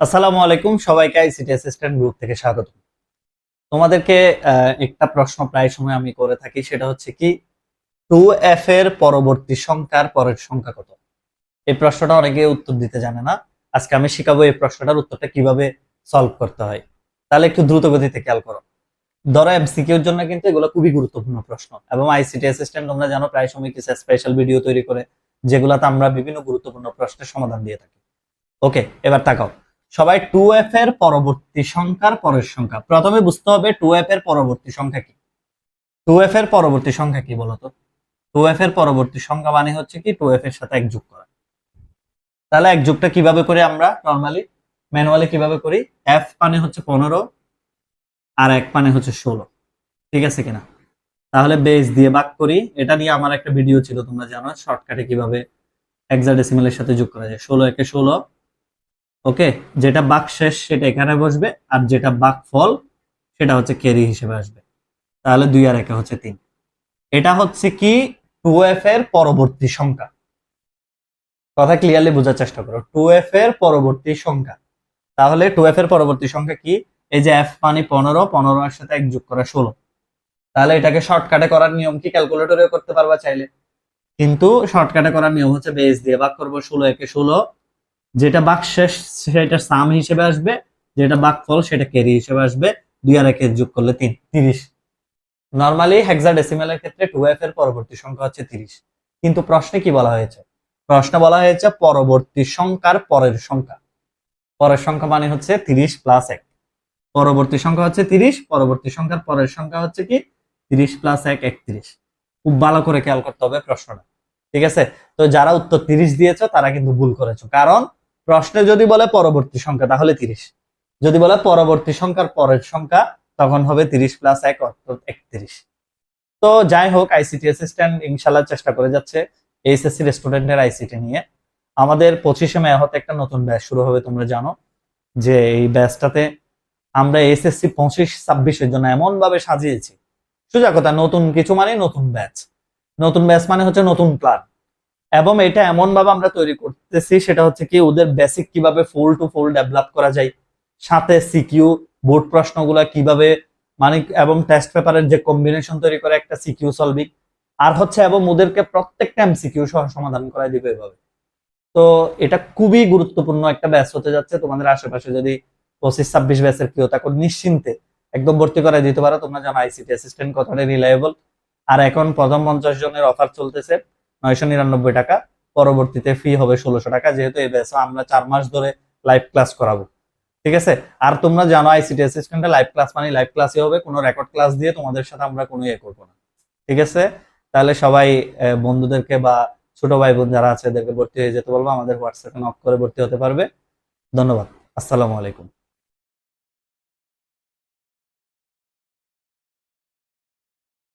আসসালামু আলাইকুম, সবাইকে আইসিটি অ্যাসিস্ট্যান্ট গ্রুপ থেকে স্বাগত। তোমাদেরকে একটা প্রশ্ন প্রায় সময় আমি করে থাকি, সেটা হচ্ছে কি টু এফ এর পরবর্তী সংখ্যার পরের সংখ্যা কত? এই প্রশ্নটা অনেকে উত্তর দিতে জানে না। আজকে আমি শিখাবো এই প্রশ্নটার উত্তরটা কীভাবে সলভ করতে হয়। তাহলে একটু দ্রুত গতিতে খেয়াল করো। ধরো এমসিকিউর জন্য কিন্তু এগুলো খুবই গুরুত্বপূর্ণ প্রশ্ন, এবং আইসিটি অ্যাসিস্ট্যান্ট তোমরা জানো, প্রায় সময় কিছু স্পেশাল ভিডিও তৈরি করে, যেগুলাতে আমরা বিভিন্ন গুরুত্বপূর্ণ প্রশ্নের সমাধান দিয়ে থাকি। ওকে এবার তাকাও। সবাই টু এফ এর পরবর্তী সংখ্যার পরের সংখ্যা। প্রথমে বুঝতে হবে টু এফ এর পরবর্তী সংখ্যা কি? টু এফ এর পরবর্তী সংখ্যা কি বলতো? টু এফ এর পরবর্তী সংখ্যা মানে হচ্ছে কি টু এফ এর সাথে এক যোগ করা। তাহলে এক যোগটা কীভাবে করি আমরা নর্মালি ম্যানুয়ালি কীভাবে করি? এফ মানে হচ্ছে পনেরো, আর এক মানে হচ্ছে ষোলো। ঠিক আছে কিনা? তাহলে বেস দিয়ে ভাগ করি। এটা নিয়ে আমার একটা ভিডিও ছিল, তোমরা জানো শর্টকাটে কীভাবে হেক্সাডেসিমেলের সাথে যোগ করা যায়। ষোলো একে ষোলো ওকে? যেটা বাক শেষ সেটা এখানে বসবে, আর যেটা বাক ফল সেটা হচ্ছে ক্যারি হিসেবে আসবে। তাহলে দুই আর একে হচ্ছে তিন। এটা হচ্ছে কি? টু এফ এর পরবর্তী সংখ্যা। কথা ক্লিয়ারলি বোঝার চেষ্টা করো। টু এফ এর পরবর্তী সংখ্যা। তাহলে টু এফ এর পরবর্তী সংখ্যা কি? এই যে এফ মানে পনেরো পনেরো এর সাথে এক যোগ করা ষোলো। তাহলে এটাকে শর্টকাটে করার নিয়ম কি? ক্যালকুলেটরেও করতে পারবা চাইলে। কিন্তু শর্টকাটে করার নিয়ম হচ্ছে বেস দিয়ে ভাগ করব ষোলো একে ষোলো যেটা বাক শেষ, সেটা সাম হিসেবে আসবে, যেটা বাক ফল, সেটা ক্যারি হিসেবে আসবে, দুই আর একে যোগ করলে তিন, তিরিশ। নর্মালি হেক্সাডেসিমেলের ক্ষেত্রে টু এফ এর পরবর্তী সংখ্যা হচ্ছে তিরিশ। কিন্তু প্রশ্নে কি বলা হয়েছে? প্রশ্ন বলা হয়েছে পরবর্তী সংখ্যার পরের সংখ্যা। পরের সংখ্যা মানে হচ্ছে তিরিশ প্লাস এক। পরবর্তী সংখ্যা হচ্ছে তিরিশ, পরবর্তী সংখ্যার পরের সংখ্যা হচ্ছে কি? তিরিশ প্লাস এক, একত্রিশ। খুব ভালো করে খেয়াল করতে হবে প্রশ্নটা। ঠিক আছে? তো যারা উত্তর তিরিশ দিয়েছ, তারা কিন্তু ভুল করেছ। কারণ প্রশ্নে যদি বলে পরবর্তী সংখ্যা, তাহলে তিরিশ। যদি বলে পরবর্তী সংখ্যার পরের সংখ্যা, তখন হবে তিরিশ প্লাস এক অর্থাৎ একত্রিশ। তো যাই হোক আইসিটি অ্যাসিস্ট্যান্ট ইনশাল্লাহ চেষ্টা করে যাচ্ছে এইচএসসি স্টুডেন্টের আইসিটি নিয়ে। আমাদের পঁচিশে মে হতে একটা নতুন ব্যাচ শুরু হবে, তোমরা জানো, যে এই ব্যাচটাতে আমরা এসএসসি পঁচিশ, ছাব্বিশের জন্য এমন ভাবে সাজিয়েছি। সোজা কথা, নতুন কিছু মানে নতুন ব্যাচ নতুন ব্যাচ মানে হচ্ছে নতুন প্ল্যান এবং এটা এমন ভাবে আমরা তৈরি করতেছি, সেটা হচ্ছে কি ওদের বেসিক কীভাবে ফুল টু ফুল ডেভেলপ করা যায়, সাথে সিকিউ বোর্ড প্রশ্নগুলো কীভাবে মানে এবং টেস্ট পেপারের যে কম্বিনেশন তৈরি করে একটা সিকিউ সলভিং আর হচ্ছে এবং ওদেরকে প্রত্যেকটা এমসিকিউ সহ সমাধান করাই দিবে এভাবে। তো এটা খুবই গুরুত্বপূর্ণ একটা ব্যাচ হতে যাচ্ছে, তোমাদের আশেপাশে যদি পঁচিশ ছাব্বিশ ব্যাচের কেউ তাকে নিশ্চিন্তে একদম ভর্তি করে দিতে পারো, তোমরা জানো আইসিটি অ্যাসিস্ট্যান্ট কতটা রিলায়েবল আর এখন প্রথম পঞ্চাশ জনের অফার চলতেছে। নয়শো নিরানব্বই টাকা, পরবর্তীতে ফি হবে ষোলোশো টাকা, যেহেতু এই ব্যাচে আমরা চার মাস ধরে লাইভ ক্লাস করাবো। ঠিক আছে? আর তোমরা জানো আইসিটি অ্যাসিস্ট্যান্টে লাইভ ক্লাস মানে লাইভ ক্লাসই হবে, কোনো রেকর্ড ক্লাস দিয়ে তোমাদের সাথে আমরা কোনো ইয়ে করব না। ঠিক আছে? তাহলে সবাই বন্ধুদেরকে বা ছোট ভাই বোন যারা আছে, এদেরকে ভর্তি হয়ে যেতে বলব, আমাদের হোয়াটসঅ্যাপে নক করে ভর্তি হতে পারবে। ধন্যবাদ। আসসালামু আলাইকুম।